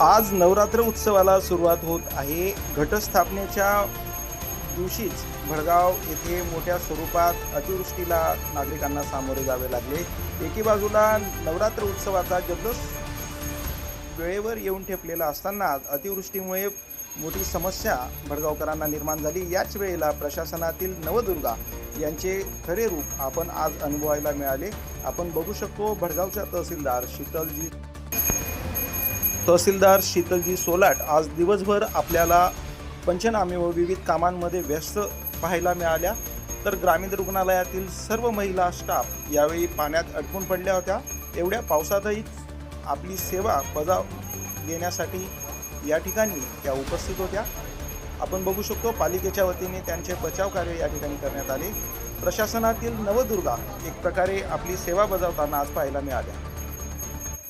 आज नवरात्र उत्सवाला सुरुवात होत आहे. घटस्थापनेच्या दिवशीच भडगाव येथे मोठ्या स्वरूपात अतिवृष्टीला नागरिकांना सामोरे जावे लागले. एकी बाजूला नवरात्र उत्सवाचा जल्लोष वेळेवर येऊन ठेपलेला असताना अतिवृष्टीमुळे मोठी समस्या भडगावकरांना निर्माण झाली. याच वेळेला प्रशासनातील नवदुर्गा यांचे खरे रूप आपण आज अनुभवायला मिळाले. आपण बघू शकतो भडगावच्या तहसीलदार शीतलजी तहसीलदार शीतलजी सोलाट आज दिवसभर आपल्याला पंचनामे व विविध कामांमध्ये व्यस्त पाहायला मिळाल्या. तर ग्रामीण रुग्णालयातील सर्व महिला स्टाफ यावेळी पाण्यात अडकून पडल्या होत्या. एवढ्या पावसातही आपली सेवा बजाव देण्यासाठी या ठिकाणी त्या उपस्थित होत्या. आपण बघू शकतो पालिकेच्या वतीने त्यांचे बचाव कार्य या ठिकाणी करण्यात आले. प्रशासनातील नवदुर्गा एक प्रकारे आपली सेवा बजावताना आज पाहायला मिळाल्या.